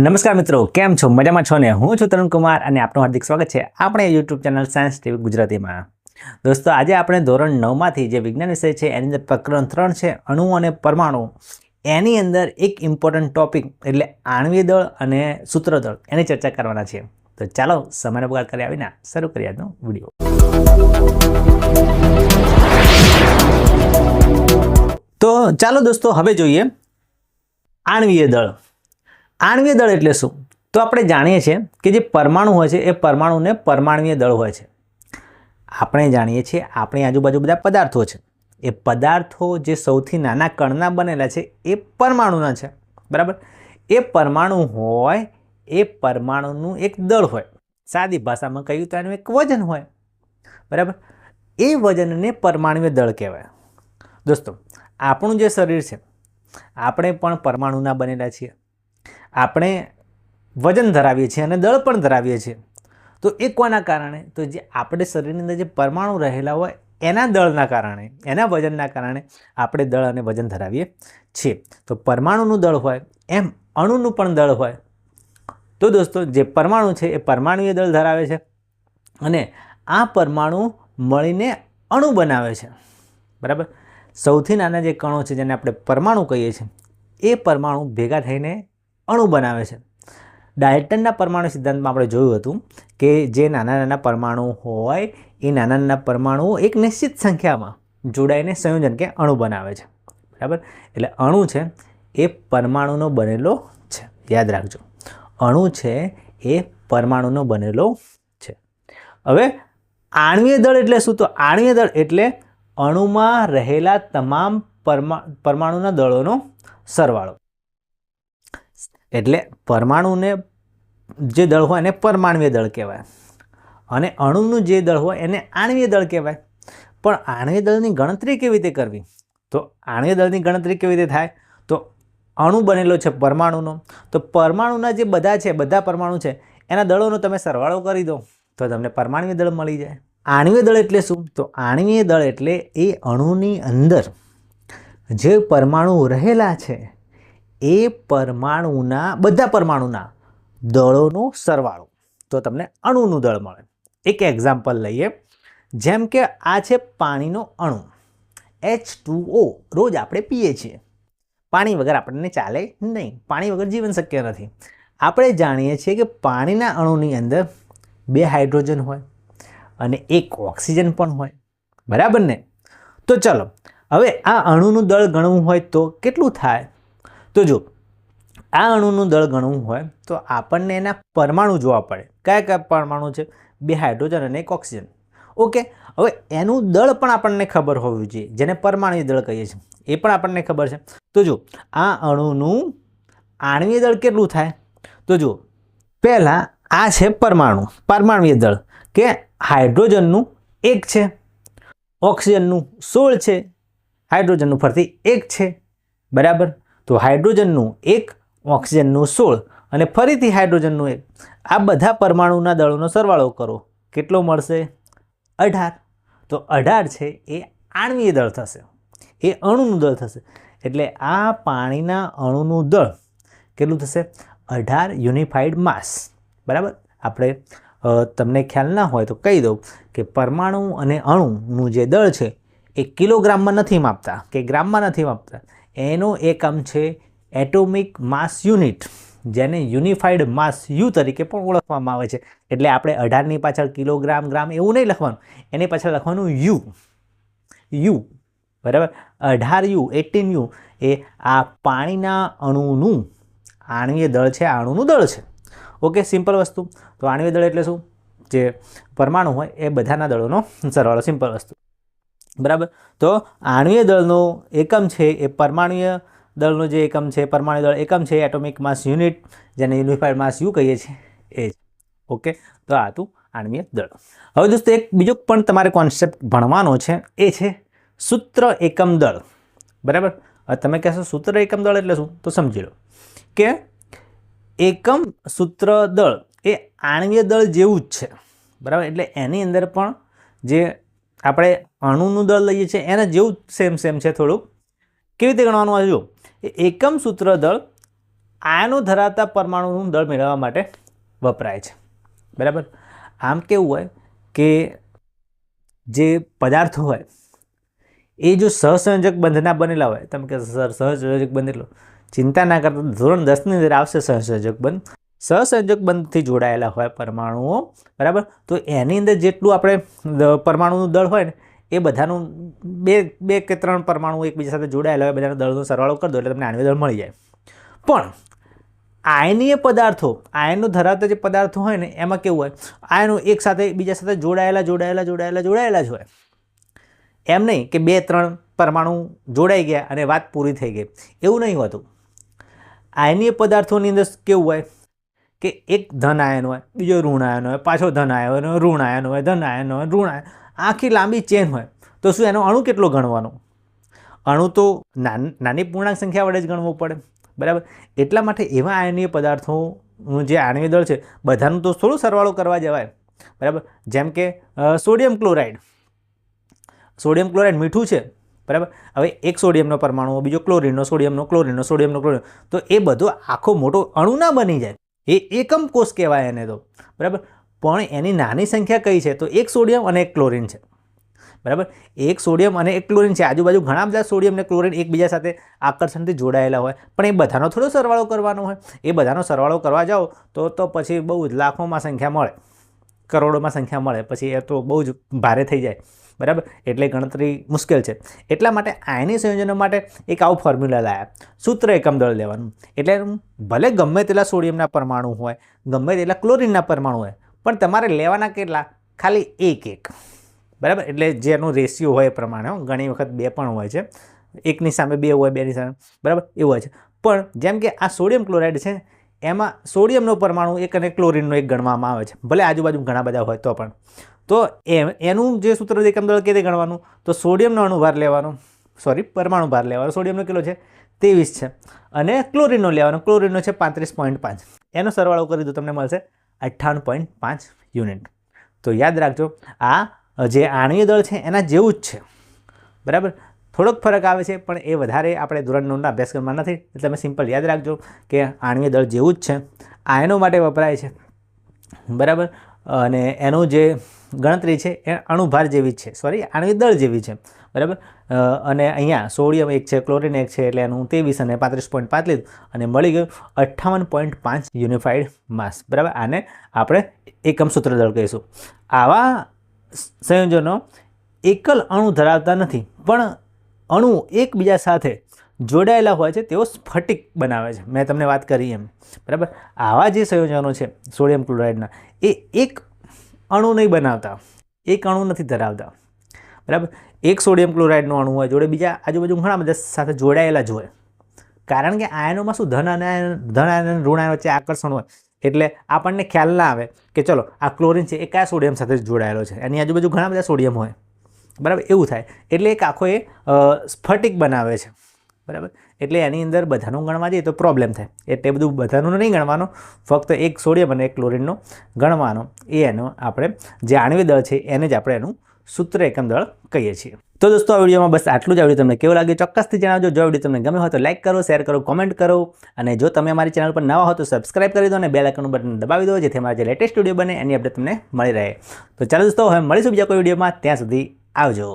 નમસ્કાર મિત્રો, કેમ છો? મજામાં છો ને? હું છું તરુણ કુમાર અને આપનું હાર્દિક સ્વાગત છે આપણે યુટ્યુબ ચેનલ સાયન્સ ટીવી ગુજરાતીમાં. દોસ્તો, આજે આપણે ધોરણ નવમાંથી જે વિજ્ઞાન વિષય છે, એની અંદર પ્રકરણ ત્રણ છે, અણુ અને પરમાણુ. એની અંદર એક ઇમ્પોર્ટન્ટ ટોપિક એટલે આણવીય દળ અને સૂત્રદળ એની ચર્ચા કરવાના છે. તો ચાલો, સમયનો બગાડ કરી આવીને શરૂ કરીએ આજનો વીડિયો. તો ચાલો દોસ્તો, હવે જોઈએ આણવીય દળ. આણ્વીય દળ એટલે શું? તો આપણે જાણીએ છીએ કે જે પરમાણુ હોય છે, એ પરમાણુને પરમાણ્વીય દળ હોય છે. આપણે જાણીએ છીએ આપણી આજુબાજુ બધા પદાર્થો છે. એ પદાર્થો જે સૌથી નાના કણના બનેલા છે, એ પરમાણુના છે. બરાબર? એ પરમાણુ હોય, એ પરમાણુનું એક દળ હોય. સાદી ભાષામાં કહ્યું તો એનું એક વજન હોય. બરાબર? એ વજનને પરમાણ્વીય દળ કહેવાય. દોસ્તો, આપણું જે શરીર છે, આપણે પણ પરમાણુના બનેલા છીએ. આપણે વજન ધરાવીએ છીએ અને દળ પણ ધરાવીએ છીએ. તો એ કોના કારણે? તો જે આપણે શરીરની અંદર જે પરમાણુ રહેલા હોય, એના દળના કારણે, એના વજનના કારણે આપણે દળ અને વજન ધરાવીએ છીએ. તો પરમાણુનું દળ હોય, એમ અણુનું પણ દળ હોય. તો દોસ્તો, જે પરમાણુ છે, એ પરમાણુએ દળ ધરાવે છે અને આ પરમાણુ મળીને અણુ બનાવે છે. બરાબર? સૌથી નાના જે કણો છે, જેને આપણે પરમાણુ કહીએ છીએ, એ પરમાણુ ભેગા થઈને અણુ બનાવે છે. ડાયટનના પરમાણુ સિદ્ધાંતમાં આપણે જોયું હતું કે જે નાના નાના પરમાણુ હોય, એ નાના નાના પરમાણુઓ એક નિશ્ચિત સંખ્યામાં જોડાઈને સંયોજન કે અણુ બનાવે છે. બરાબર? એટલે અણુ છે એ પરમાણુનો બનેલો છે. યાદ રાખજો. અણુ છે એ પરમાણુનો બનેલો છે. હવે આણ્વીય દળ એટલે શું? તો આણ્વીય દળ એટલે અણુમાં રહેલા તમામ પરમા, પરમાણુના દળોનો સરવાળો. એટલે પરમાણુને જે દળ હોય એને પરમાણ્વીય દળ કહેવાય. અને અણુનું જે દળ હોય એને આણ્વીય દળ કહેવાય. પણ આણ્વીય દળની ગણતરી કેવી રીતે કરવી? તો આણ્વીય દળની ગણતરી કેવી રીતે થાય? તો અણુ બનેલો છે પરમાણુનો. તો પરમાણુના જે બધા છે, બધા પરમાણુ છે, એના દળોનો તમે સરવાળો કરી દો, તો તમને પરમાણ્વીય દળ મળી જાય. આણ્વીય દળ એટલે શું? તો આણ્વીય દળ એટલે એ અણુની અંદર જે પરમાણુ રહેલા છે એ પરમાણુના, બધા પરમાણુના દળોનો સરવાળો. તો તમને અણુનું દળ મળે. એક એક્ઝામ્પલ લઈએ. જેમ કે આ છે પાણીનો અણુ. એચ ટુઓ રોજ આપણે પીએ છીએ. પાણી વગર આપણને ચાલે નહીં. પાણી વગર જીવન શક્ય નથી. આપણે જાણીએ છીએ કે પાણીના અણુની અંદર બે હાઇડ્રોજન હોય અને એક ઓક્સિજન પણ હોય. બરાબર ને? તો ચલો, હવે આ અણુનું દળ ગણવું હોય તો કેટલું થાય? તો જો, આ અણુનું દળ ગણવું હોય તો આપણને એના પરમાણુ જોવા પડે. કયા કયા પરમાણુ છે? બે હાઇડ્રોજન અને એક ઓક્સિજન. ઓકે, હવે એનું દળ પણ આપણને ખબર હોવું જોઈએ, જેને પરમાણુ દળ કહીએ છીએ. એ પણ આપણને ખબર છે. તો જો, આ અણુનું આણવીય દળ કેટલું થાય? તો જો, પહેલાં આ છે પરમાણુ, પરમાણ્વીય દળ, કે હાઇડ્રોજનનું એક છે, ઓક્સિજનનું સોળ છે, હાઇડ્રોજનનું ફરતી એક છે. બરાબર? તો હાઇડ્રોજનનું એક, ઓક્સિજનનું સોળ અને ફરીથી હાઇડ્રોજનનું એક. આ બધા પરમાણુના દળોનો સરવાળો કરો. કેટલો મળશે? અઢાર. તો અઢાર છે, એ આણવીય દળ થશે. એ અણુનું દળ થશે. એટલે આ પાણીના અણુનું દળ કેટલું થશે? અઢાર યુનિફાઈડ માસ. બરાબર? આપણે તમને ખ્યાલ ના હોય તો કહી દઉં કે પરમાણુ અને અણુનું જે દળ છે, એ કિલોગ્રામમાં નથી માપતા કે ગ્રામમાં નથી માપતા. એનો એકમ છે એટોમિક માસ યુનિટ, જેને યુનિફાઈડ માસ યુ તરીકે પણ ઓળખવામાં આવે છે. એટલે આપણે અઢારની પાછળ કિલોગ્રામ, ગ્રામ એવું નહીં લખવાનું, એની પાછળ લખવાનું યુ. યુ, બરાબર? અઢાર યુ, એટીન યુ, એ આ પાણીના અણુનું, આણ્વીય દળ છે આણુનું દળ છે. ઓકે સિમ્પલ વસ્તુ. તો આણ્વીય દળ એટલે શું? જે પરમાણુ હોય એ બધાના દળોનો સરવાળો સિમ્પલ વસ્તુ. બરાબર? તો આણ્વીય દળનો એકમ છે, એ પરમાણુય દળનું જે એકમ છે પરમાણુ દળ એકમ છે એટોમિક માસ યુનિટ જેને યુનિફાઈડ માસ યુ કહીએ છીએ? એ જ. ઓકે તો આ હતું આણ્વીય દળ. હવે દોસ્તો, એક બીજો પણ તમારે કોન્સેપ્ટ ભણવાનો છે, એ છે સૂત્ર એકમ દળ. બરાબર? તમે કહેશો સૂત્ર એકમ દળ એટલે શું? તો સમજી લો કે એકમ સૂત્ર દળ એ આણ્વીય દળ જેવું જ છે. બરાબર? એટલે એની અંદર પણ જે આપણે અણુનું દળ લઈએ છીએ, એના જેવું સેમ સેમ છે થોડુંક. કેવી રીતે ગણવાનું આવે જો એ એકમ સૂત્ર દળ આયનો ધરાવતા પરમાણુનું દળ મેળવવા માટે વપરાય છે. બરાબર? આમ કેવું હોય કે જે પદાર્થો હોય, એ જો સહસંયોજક બંધના બનેલા હોય, તમે કે સર, સહસંયોજક બનેલો ચિંતા ના કરતા ધોરણ દસની અંદર આવશે સહસંયોજક બંધ. સહસંયોજક બંધથી જોડાયેલા હોય પરમાણુઓ, બરાબર? તો એની અંદર જેટલું આપણે પરમાણુનું દળ હોય ને, એ બધાનું બે બે કે ત્રણ પરમાણુ એકબીજા સાથે જોડાયેલા હોય, બધાના દળનો સરવાળો કરી દો એટલે તમને આણ્વીય દળ મળી જાય. પણ આયનીય પદાર્થો આયનો ધરાવતા જે પદાર્થો હોય ને, એમાં કેવું હોય? આયનો એક સાથે બીજા સાથે જોડાયેલા જોડાયેલા જોડાયેલા જોડાયેલા જ હોય. એમ નહીં કે બે, ત્રણ પરમાણુ જોડાઈ ગયા અને વાત પૂરી થઈ ગઈ. એવું નહીં હોતું. આયનીય પદાર્થોની અંદર કેવું હોય? કે એક ધન આયન હોય, બીજો ઋણ આયન હોય, પાછો ધન આયન હોય, ઋણ આયન હોય, ધન આયન હોય, ઋણ આયન આખી લાંબી ચેન હોય. તો શું એનો અણુ કેટલો ગણવાનો? અણુ તો નાન- પૂર્ણાંક સંખ્યા વડે જ ગણવું પડે. બરાબર? એટલા માટે એવા આયનીય પદાર્થોનું જે આણ્વીય દળ છે, બધાનું તો થોડું સરવાળો કરવા જવાય. બરાબર? જેમ કે સોડિયમ ક્લોરાઇડ. સોડિયમ ક્લોરાઇડ મીઠું છે. બરાબર? હવે એક સોડિયમનો પરમાણુ બીજો ક્લોરિનનો સોડિયમનો ક્લોરિનનો સોડિયમનો ક્લોરિન. તો એ બધો આખો મોટો અણુ ના બની જાય. એ એકમ કોષ કહેવાય એને તો. બરાબર? પણ એની નાની સંખ્યા કઈ છે? તો એક સોડિયમ અને એક ક્લોરિન છે. બરાબર? એક સોડિયમ અને એક ક્લોરીન છે. આજુબાજુ ઘણા બધા સોડિયમ અને ક્લોરિન એકબીજા સાથે આકર્ષણથી જોડાયેલા હોય. પણ એ બધાનો થોડો સરવાળો કરવાનો હોય. એ બધાનો સરવાળો કરવા જાઓ તો તો પછી બહુ લાખોમાં સંખ્યા મળે. કરોડોમાં સંખ્યા મળે, પછી એ તો બહુ જ ભારે થઈ જાય. બરાબર? એટલે ગણતરી મુશ્કેલ છે. એટલા માટે આયની સંયોજનો માટે એક આવું ફોર્મ્યુલા લાયા. સૂત્ર એકમ દળ લેવાનું. એટલે ભલે ગમે તેટલા સોડિયમના પરમાણુ હોય, ગમે તેટલા ક્લોરિનના પરમાણુ હોય, પણ તમારે લેવાના કેટલા? ખાલી એક એક. બરાબર? એટલે જેનું રેશિયો હોય એ પ્રમાણે ઘણી વખત બે પણ હોય છે. એકની સામે બે હોય, બેની સામે. બરાબર? એવું હોય છે. પણ જેમ કે આ સોડિયમ ક્લોરાઇડ છે એમાં સોડિયમનો પરમાણુ એક અને ક્લોરીનનો એક ગણવામાં આવે છે. ભલે આજુબાજુ ઘણા બધા હોય તો પણ. તો એ, એનું જે સૂત્ર એકમ દળ કે તે ગણવાનું? તો સોડિયમનો અણુભાર લેવાનો. સોરી પરમાણુ ભાર લેવાનો. સોડિયમનો કિલો છે? ત્રેવીસ છે. અને ક્લોરીનનો લેવાનો. ક્લોરીનનો છે પાંત્રીસ પોઈન્ટ પાંચ. એનો સરવાળો કરી દો, તમને મળશે અઠ્ઠાવન પોઈન્ટ પાંચ યુનિટ. તો યાદ રાખજો, આ જે આણ્વીય દળ છે, એના જેવું જ છે. બરાબર? થોડોક ફરક આવે છે, પણ એ વધારે આપણે ધોરણ નવના અભ્યાસક્રમમાં નથી. એટલે તમે સિમ્પલ યાદ રાખજો કે આણ્વીય દળ જેવું જ છે. આયનો માટે વપરાય છે. બરાબર? અને એનું જે ગણતરી છે, એ અણુભાર જેવી જ છે. સોરી આણ્વીય દળ જેવી છે. બરાબર? અને અહીંયા સોડિયમ એક છે, ક્લોરિન એક છે, એટલે એનું ત્રેવીસ અને પાંત્રીસ પોઈન્ટ પાંચ અને મળી ગયું અઠ્ઠાવન પોઈન્ટ પાંચ યુનિફાઈડ માસ. બરાબર? આને આપણે એકમ સૂત્ર દળ કહીશું. આવા સંયોજનો એકલ અણુ ધરાવતા નથી, પણ અણુ એકબીજા સાથે જોડાયેલા હોય છે, તેઓ સ્ફટિક બનાવે છે. મેં તમને વાત કરી એમ. બરાબર? આવા જે સંયોજનો છે, સોડિયમ ક્લોરાઇડના, એ એક અણુ નહીં બનાવતા. એક અણુ નથી ધરાવતા. બરાબર? એક સોડિયમ ક્લોરાઇડનો અણુ હોય, જોડે બીજા આજુબાજુ ઘણા બધા સાથે જોડાયેલા જ હોય. કારણ કે આયનોમાં શું, ધન અને ધન અને ઋણ આયન વચ્ચે આકર્ષણ હોય. એટલે આપણને ખ્યાલ ના આવે કે ચલો, આ ક્લોરિન છે, એ કયા સોડિયમ સાથે જોડાયેલો છે? એની આજુબાજુ ઘણા બધા સોડિયમ હોય. બરાબર? એવું થાય. એટલે એક આખો એ સ્ફટિક બનાવે છે. બરાબર? એટલે એની અંદર બધાનું ગણવા જઈએ તો પ્રોબ્લેમ થાય. એટલે બધું બધાનું નહીં ગણવાનું, ફક્ત એક સોડિયમ અને એક ક્લોરિનનો ગણવાનો. એ એનો આપણે જે આણવી દળ છે, એને જ આપણે એનું સૂત્ર એકમ દળ કહીએ છીએ. તો દોસ્તો, આ વિડીયોમાં બસ આટલું જ. આવડ્યું વીડિયો તમને કેવું લાગ્યું ચોક્કસથી જણાવજો. જો વીડિયો તમને ગમે હોય તો લાઈક કરો શેર કરો કોમેન્ટ કરો. અને જો તમે અમારી ચેનલ પર નવા હો તો સબસ્ક્રાઇબ કરી દો અને બેલ આઇકનનું બટન દબાવી દો, જેથી અમારા જે લેટેસ્ટ વીડિયો બને એની અપડેટ તમને મળી રહે. તો ચાલો દોસ્તો, હવે મળીશું બીજા કોઈ વિડીયોમાં. ત્યાં સુધી આવજો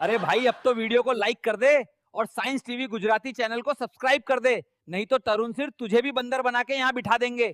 अरे भाई अब तो वीडियो को लाइक कर दे और साइंस टीवी गुजराती चैनल को सब्सक्राइब कर दे नहीं तो तरुण सिर तुझे भी बंदर बना के यहाँ बिठा देंगे